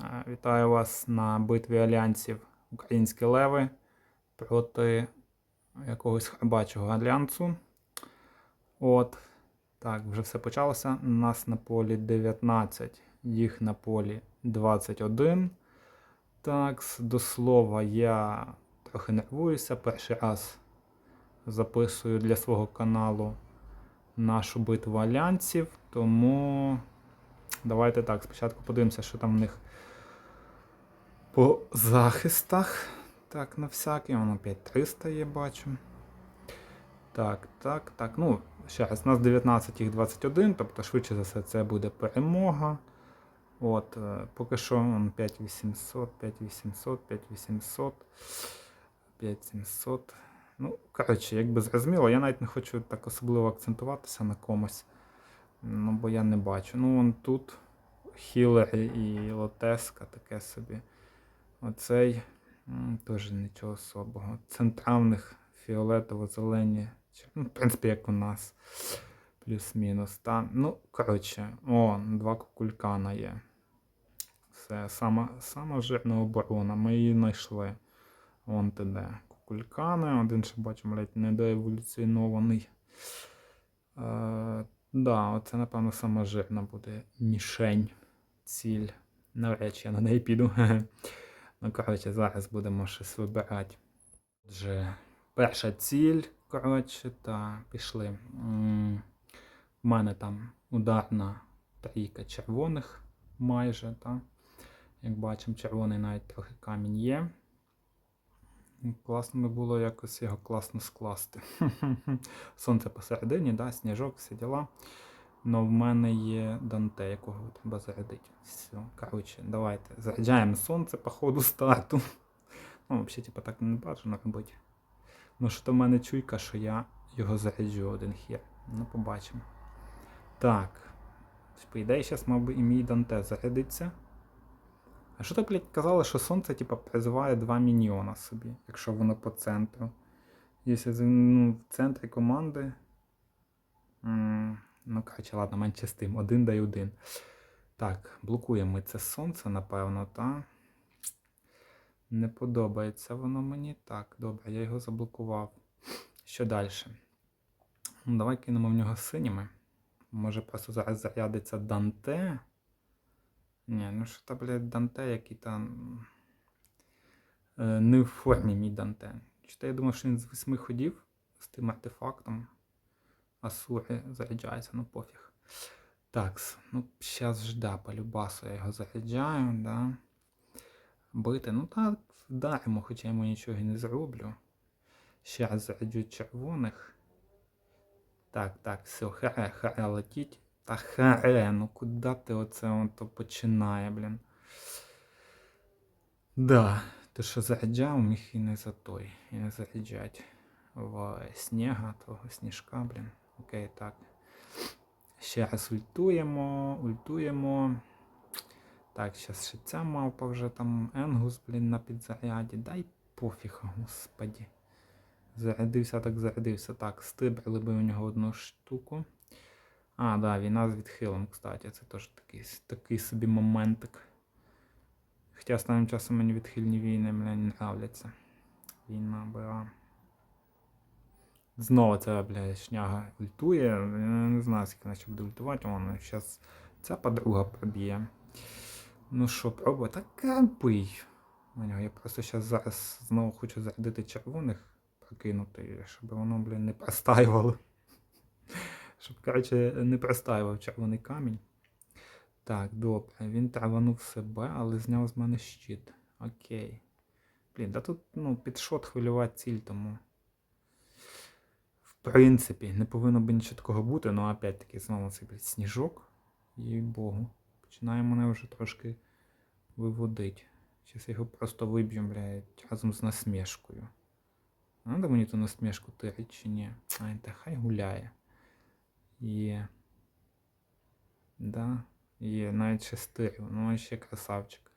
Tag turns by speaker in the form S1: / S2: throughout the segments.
S1: Е, Вітаю вас на битві альянсів Українські леви проти якогось храбачого альянсу. От. Так, вже все почалося. У нас на полі 19, їх на полі 21. Так, до слова, я трохи нервуюся. Перший раз записую для свого каналу нашу битву альянсів. Тому давайте так, спочатку подивимося, що там в них по захистах. Так, на всякий, воно 5300 є, бачу. Так, так, так. Ну, ще раз, у нас 19 їх 21, тобто швидше за все це буде перемога. От, е, поки що 5800, 5800, 5800, 5700. Ну, коротше, якби зрозуміло, я навіть не хочу так особливо акцентуватися на комусь. Ну, бо я не бачу. Ну, вон тут Хілер і Лотеска таке собі. Оцей теж нічого особого. Центральних фіолетово-зелені. Ну, в принципі, як у нас. Плюс-мінус. Та, ну, коротше, о, два кукулькана є. Все, сама, сама жирна оборона. Ми її знайшли. Вон ти де. Кукулькани. Один ще бачимо, блядь, недоеволюціонований. Е, да, оце, напевно, сама жирна буде мішень. Ціль. Навряд чи я на неї піду. Ну, коротше, зараз будемо щось вибирати. Отже, перша ціль, коротше, та пішли. М, У мене там ударна трійка червоних майже, та. Як бачимо, червоний навіть трохи камінь є. Класно було якось його класно скласти. Сонце посередині, да, сніжок, всі діла. Но в мене є Данте, якого треба зарядити. Все, коротше, давайте. Заряджаємо сонце по ходу старту. Ну, взагалі, типу, так не бажано робити. Ну, що то в мене чуйка, що я його заряджу один хер. Ну, побачимо. Так. По ідеї, зараз, мабуть, і мій Данте зарядиться. А що так, блядь, казали, що сонце, типа, призиває два міньйона собі, якщо воно по центру. Якщо ну, в центрі команди. М, Ну, коротше, ладно, менше з тим. Один дай один. Так, блокуємо ми це сонце, напевно, та. Не подобається воно мені. Так, добре, я його заблокував. Що далі? Ну, давай кинемо в нього синіми. Може просто зараз зарядиться Данте. Ні, ну що та, блядь, Данте, який там. Е, не в формі мій Данте. Чи я думав, що він з восьми ходів з тим артефактом. Асури заряджається, ну пофіг. Так, ну зараз жда, по любасу я його заряджаю, да. Бити, ну так, вдаримо, хоча я йому нічого і не зроблю. Ще раз заряджу червоних. Так, так, все, харе, харе летіть. Та харе, ну куди ти оце он то починає, блін. Да, ти що заряджав, міг і не за той. І не заряджать в снега, того сніжка, блін. Окей, так. Ще раз ультуємо, ультуємо. Так, зараз ще ця мавпа вже там Енгус, блін, на підзаряді. Дай пофіг, господі. Зарядився, так зарядився. Так, стибрили би у нього одну штуку. А, да, війна з відхилом, кстати. Це теж такий, такий собі моментик. Хоча останнім часом мені відхильні війни мене не нравляться. Війна була. Знову ця, бля, шняга ультує. Я не знаю, скільки вона ще буде ультувати. Вон, зараз ця подруга проб'є. Ну що, пробуй. Так нього. Я просто зараз зараз знову хочу зарядити червоних, прокинути, щоб воно, блін, не простаювало. Щоб, коротше, не простаював червоний камінь. Так, добре. Він траванув себе, але зняв з мене щит. Окей. Блін, да тут ну, підшот хвилювати ціль, тому. Принципі, не повинно би нічого такого бути, ну опять-таки знову цей блядь, сніжок. Їй Богу. Починає мене вже трошки виводить. Зараз його просто виб'ю, блядь, разом з насмішкою. Надо мені ту насмішку тирить чи ні? Ай, та хай гуляє. Є. Да. Є, навіть ще стирив. Ну, ще красавчик.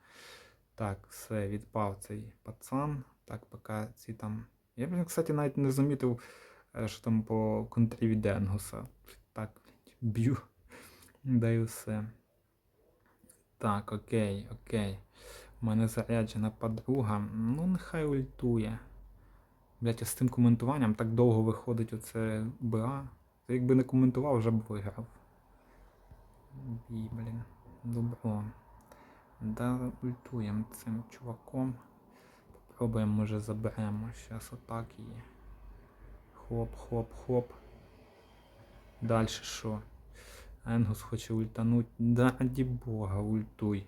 S1: Так, все, відпав цей пацан. Так, поки ці там. Я, блін, кстати, навіть не замітив, що там по контрі від Енгуса. Так, б'ю. Да і все. Так, окей, окей. У мене заряджена подруга. Ну, нехай ультує. Блять, а з цим коментуванням так довго виходить оце БА. Та якби не коментував, вже б виграв. Бій, блін. Добро. Да, ультуємо цим чуваком. Попробуємо, може заберемо. Щас отак її. Хоп, хоп, хоп. Дальше що? Енгус хоче ультануть. Да, раді бога, ультуй.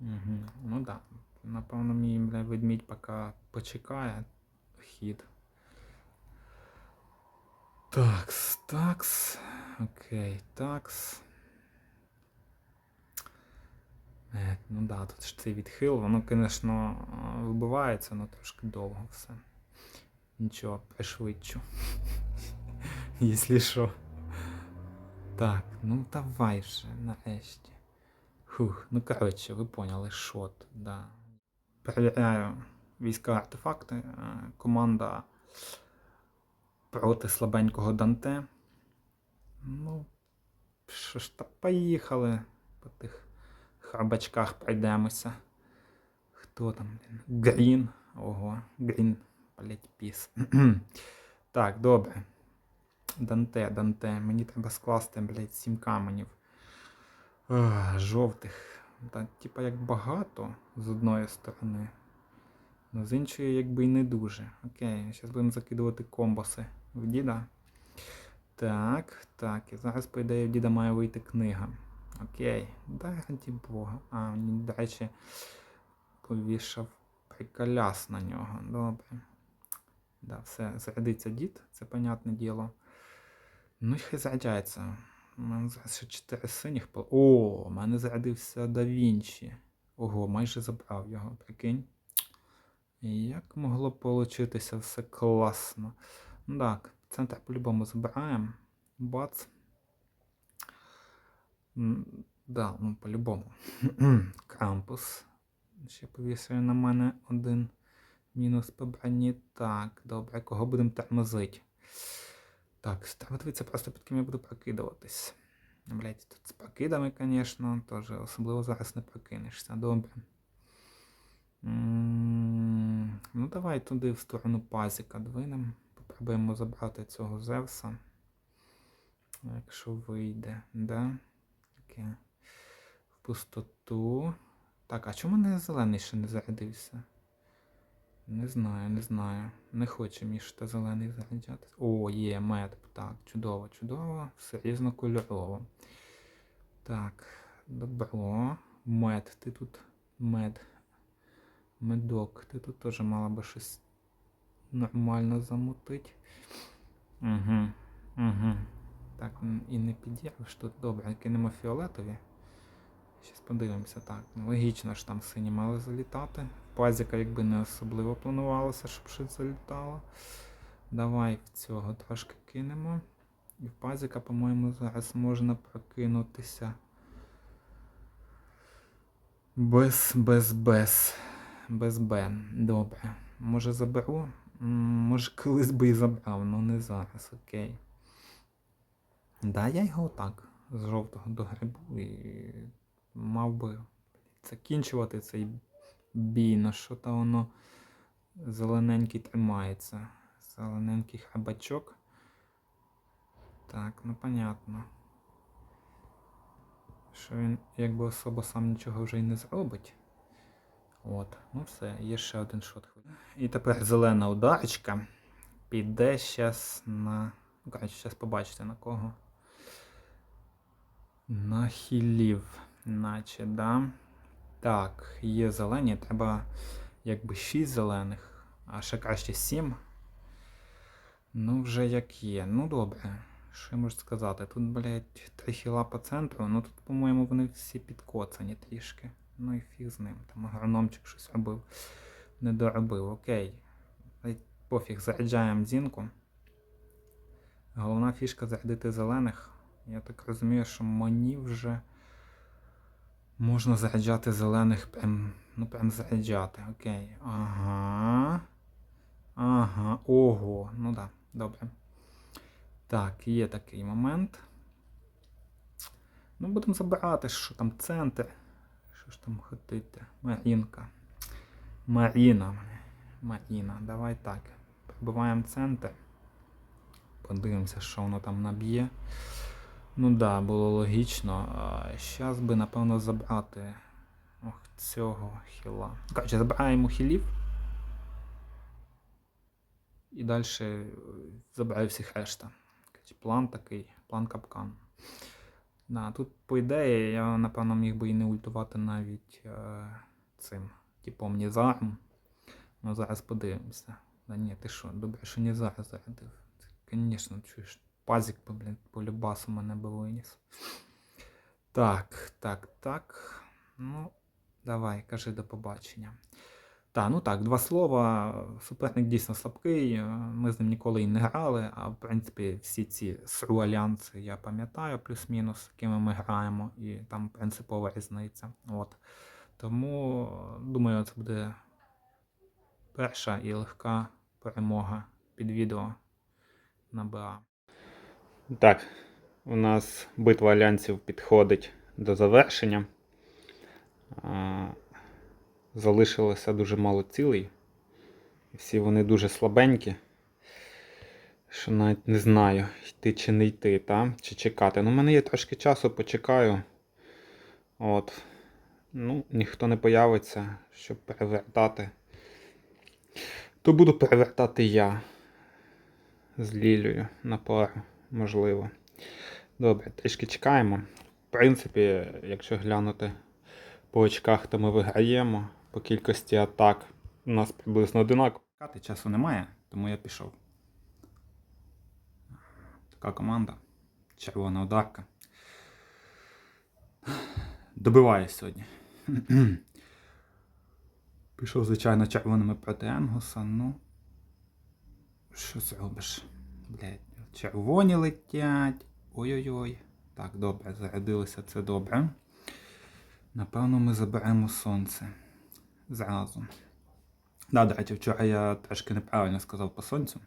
S1: Угу. Ну да. Напевно, мій бля, ведмідь поки почекає хід. Такс, такс. Окей, такс. Е, ну да, тут ж цей відхил, воно, звісно, вибивається, але трошки довго все. Нічого, пришвидшу. Якщо що. Так, ну давай вже, нарешті. Фух, ну коротше, ви поняли, шот, да. Перевіряю війська артефакти. Е, Команда проти слабенького Данте. Ну, що ж та поїхали по тих храбачках пройдемося. Хто там? блін? Грін. Ого, Грін, блять, піс. так, добре. Данте, Данте. Мені треба скласти, блять, сім каменів. Ах, жовтих. Та, типа як багато з одної сторони. Ну, з іншої, якби й не дуже. Окей, зараз будемо закидувати комбоси в діда. Так, так. І зараз, по ідеї, в діда має вийти книга. Окей. Да, раді Бога. А, він, до речі, повішав приколяс на нього. Добре. Да, все, зарядиться дід, це понятне діло. Ну хай заряджається. У мене зараз ще 4 синіх. О, у мене зарядився Да Вінчі. Ого, майже забрав його, прикинь. Як могло получитися все класно. Ну так, центр по-любому забираємо. Бац. Да, ну по-любому. Крампус. Ще повісив на мене один мінус по броні. Так, добре, кого будемо тормозити? Так, дивитися просто під ким я буду прокидуватись. Блять, тут з прокидами, звісно, теж особливо зараз не прокинешся. Добре. Ну, давай туди в сторону пазіка двинем. Попробуємо забрати цього Зевса. Якщо вийде, да? Таке. В пустоту. Так, а чому не зелений ще не зарядився? Не знаю, не знаю. Не хоче між та зелений заряджатися. О, є мед. Так, чудово, чудово. Все різнокольорово. Так, добро. Мед, ти тут мед. Медок, ти тут теж мала би щось нормально замутить. Угу, угу. Так, і не підірвеш тут. Добре, кинемо фіолетові. Щас подивимося, так. ну, Логічно ж там сині мали залітати. Пазіка якби не особливо планувалося, щоб щось залітало. Давай в цього трошки кинемо. І в пазіка, по-моєму, зараз можна прокинутися. Без, без, без. Без Б. Добре. Може заберу? Може колись би і забрав, але не зараз, окей. Да, я його отак з жовтого до грибу і мав би закінчувати цей бій, на що то воно зелененький тримається. Зелененький хабачок. Так, ну понятно. Що він якби особо сам нічого вже й не зробить. От, ну все, є ще один шот. І тепер зелена ударочка. Піде щас на. Ну, коротше, щас побачите на кого. На хілів, наче, да. Так, є зелені, треба якби 6 зелених, а ще краще 7. Ну, вже як є. Ну добре. Що я можу сказати? Тут, блядь, три хіла по центру, ну тут, по-моєму, вони всі підкоцані трішки. Ну і фіг з ним. Там агрономчик щось робив. Не доробив. Окей. Пофіг, заряджаємо зінку. Головна фішка зарядити зелених. Я так розумію, що мені вже можна заряджати зелених прям. Ну прям заряджати. Окей. Ага. Ага. Ого. Ну да, добре. Так, є такий момент. Ну, будемо забирати, що там центр. Що ж там ходити? Марінка. Маріна. Маріна, давай так. Пробиваємо центр. Подивимося, що воно там наб'є. Ну да, було логічно. Зараз би, напевно, забрати ох, цього хіла. Коротше, забираємо хілів. І далі забираю всіх решта. План такий, план капкан. Да, тут, по ідеї, я, напевно, міг би і не ультувати навіть е, цим типом Нізаром. Ну, зараз подивимося. Да ні, ти що, добре, що Нізар зарядив. Звісно, чуєш, пазик, би, блін, по любасу мене би виніс. Так, так, так. Ну, давай, кажи до побачення. Так, ну так, два слова. Суперник дійсно слабкий. Ми з ним ніколи і не грали, а в принципі всі ці сру альянси я пам'ятаю, плюс-мінус, з якими ми граємо, і там принципова різниця. От. Тому думаю, це буде перша і легка перемога під відео на БА. Так, у нас битва альянсів підходить до завершення. Залишилося дуже мало цілей. Всі вони дуже слабенькі. Що навіть не знаю, йти чи не йти, та? чи чекати. Ну, в мене є трошки часу, почекаю. От. Ну, ніхто не появиться, щоб перевертати. То буду перевертати я з Лілею на пару, можливо. Добре, трішки чекаємо. В принципі, якщо глянути по очках, то ми виграємо. По кількості атак у нас приблизно одинаково. Кати часу немає, тому я пішов. Така команда. Червона ударка. Добиває сьогодні. Пішов, звичайно, червоними проти Енгуса, ну. Що зробиш? Блять, червоні летять. Ой-ой-ой. Так, добре, зарядилося це добре. Напевно, ми заберемо сонце. Зразу. Да, до речі, вчора я трошки неправильно сказав по сонцю.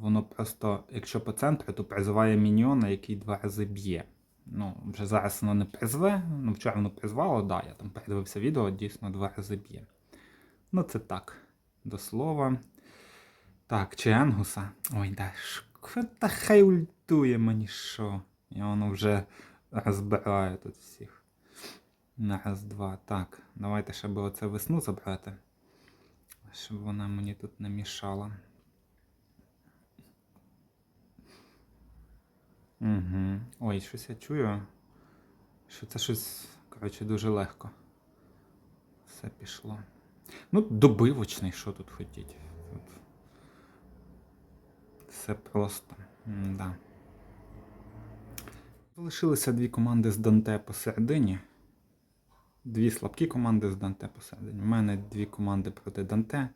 S1: Воно просто, якщо по центру, то призиває міньйона, який два рази б'є. Ну, вже зараз воно не призве. Ну, вчора воно призвало, да, я там передивився відео, дійсно два рази б'є. Ну, це так. До слова. Так, чи Енгуса? Ой, да, шко, та хай ультує мені що. І воно вже розбирає тут всіх. На раз, два. Так, давайте ще би оце весну забрати. Щоб вона мені тут не мішала. Угу. Ой, щось я чую. Що це щось, коротше, дуже легко. Все пішло. Ну, добивочний, що тут хотіть. Все просто. Да. Залишилися дві команди з Данте посередині. Дві слабкі команди з Данте посередині. У мене дві команди проти Данте.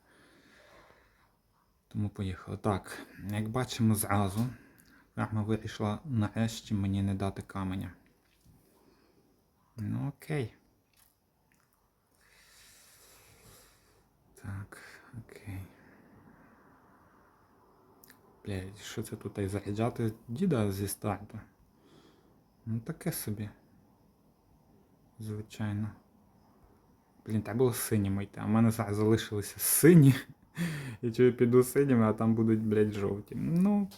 S1: Тому поїхали. Так, як бачимо зразу, Карма вирішила нарешті мені не дати каменя. Ну окей. Так, окей. Блядь, що це тут і заряджати діда зі старту? Ну таке собі. Звичайно. Блін, треба було синіми йти. А в мене зараз залишилися сині. Я чую, піду синіми, а там будуть, блядь, жовті. Ну.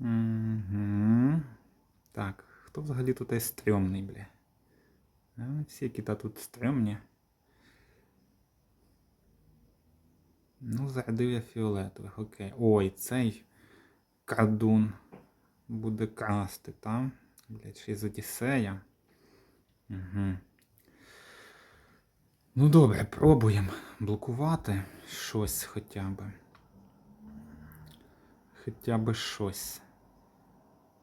S1: Угу. Так, хто взагалі тут стрьомний, бля? Всі які тут стрьомні. Ну, зарядив я фіолетових, окей. Ой, цей крадун буде красти, там. Блять, ще й з Одіссея. Угу. Ну добре, пробуємо блокувати щось хоча б. Хоча б щось.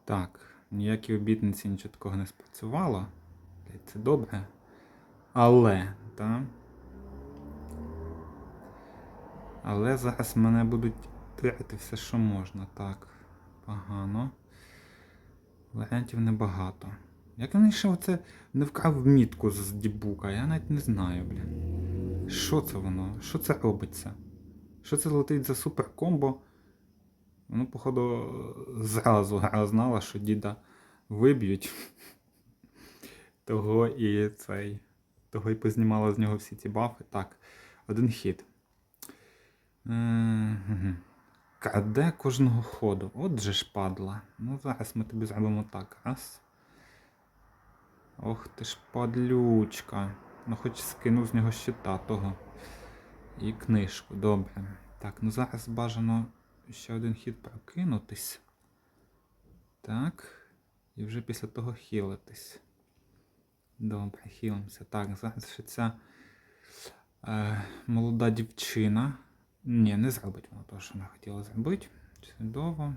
S1: Так, ніякі обітниці нічого такого не спрацювало. Це добре. Але, так. Але зараз мене будуть тряти все, що можна. Так, погано. Варіантів небагато. Як він ще оце не вкрав мітку з дібука? Я навіть не знаю, блін. Що це воно? Що це робиться? Що це летить за супер комбо? Воно, походу, зразу гра знала, що діда виб'ють, того і цей. Того і познімала з нього всі ці бафи. Так, один хід. Е, Краде кожного ходу. От же ж падла. Ну, зараз ми тобі зробимо так. Раз. Ох ти ж падлючка. Ну хоч скинув з нього щита того. І книжку, добре. Так, ну зараз бажано ще один хід прокинутись. Так. І вже після того хілитись. Добре, хілимося. Так, зараз ще ця е, молода дівчина. Ні, не зробить вона того, що вона хотіла зробити. Чудово.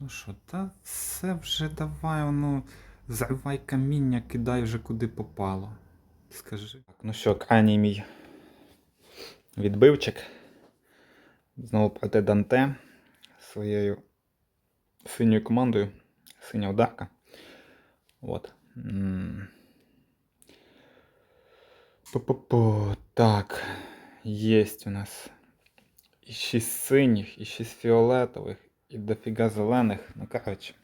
S1: Ну що, та все вже давай, ну, зривай каміння, кидай вже куди попало. Скажи. Так, ну що, крайній мій відбивчик. Знову проти Данте своєю синьою командою. Синя ударка. От. М. Пу-пу-пу. Так. Єсть у нас і 6 синіх, і 6 фіолетових, і дофіга зелених. Ну, коротше.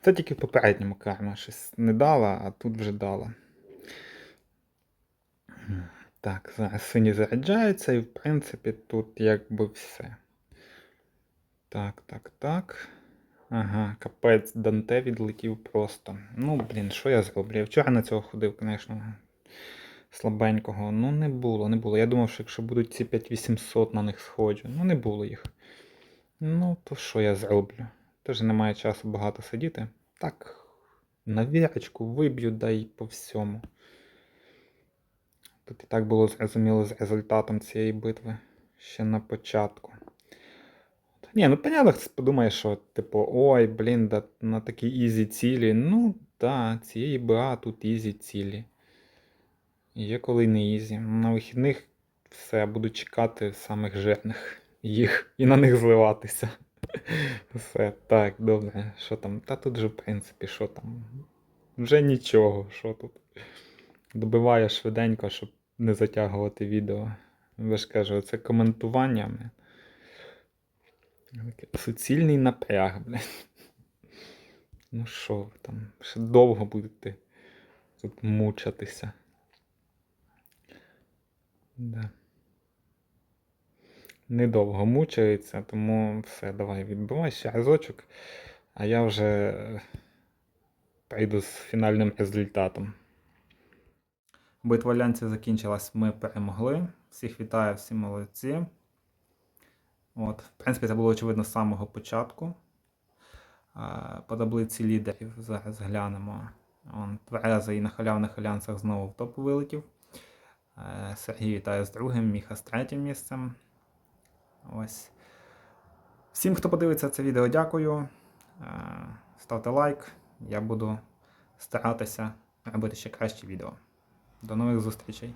S1: Це тільки в попередньому карма щось не дала, а тут вже дала. Так, зараз сині заряджаються, і в принципі тут якби все. Так, так, так. Ага, капець, Данте відлетів просто. Ну, блін, що я зроблю? Я вчора на цього ходив, звісно. Слабенького. Ну, не було, не було. Я думав, що якщо будуть ці 5800 на них сходжу. Ну, не було їх. Ну, то що я зроблю? Теж немає часу багато сидіти. Так, на вірочку виб'ю, дай по всьому. Тут і так було зрозуміло з результатом цієї битви ще на початку. Ні, ну понятно, хтось подумає, що, типу, ой, блін, да, на такі ізі цілі. Ну, да, цієї БА тут ізі цілі. Є коли не ізі. На вихідних все, буду чекати самих жирних їх і на них зливатися. Все, так, добре. Що там? Та тут же, в принципі, що там? Вже нічого, що тут. Добиваю швиденько, щоб не затягувати відео. Ви ж кажу, це коментування. Суцільний напряг, блядь. Ну що там? Ще довго будете тут мучатися. Да. Недовго мучається, тому все, давай відбивай ще разочок, а я вже е, прийду з фінальним результатом. Битва Лянці закінчилась, ми перемогли. Всіх вітаю, всі молодці. От, в принципі, це було очевидно з самого початку. Е, По таблиці лідерів зараз глянемо. Твереза і на халявних альянсах знову в топ вилетів. Е, Сергій вітає з другим, Міха з третім місцем. Ось. Всім, хто подивиться це відео, дякую. Е, Ставте лайк. Я буду старатися робити ще кращі відео. До нових зустрічей!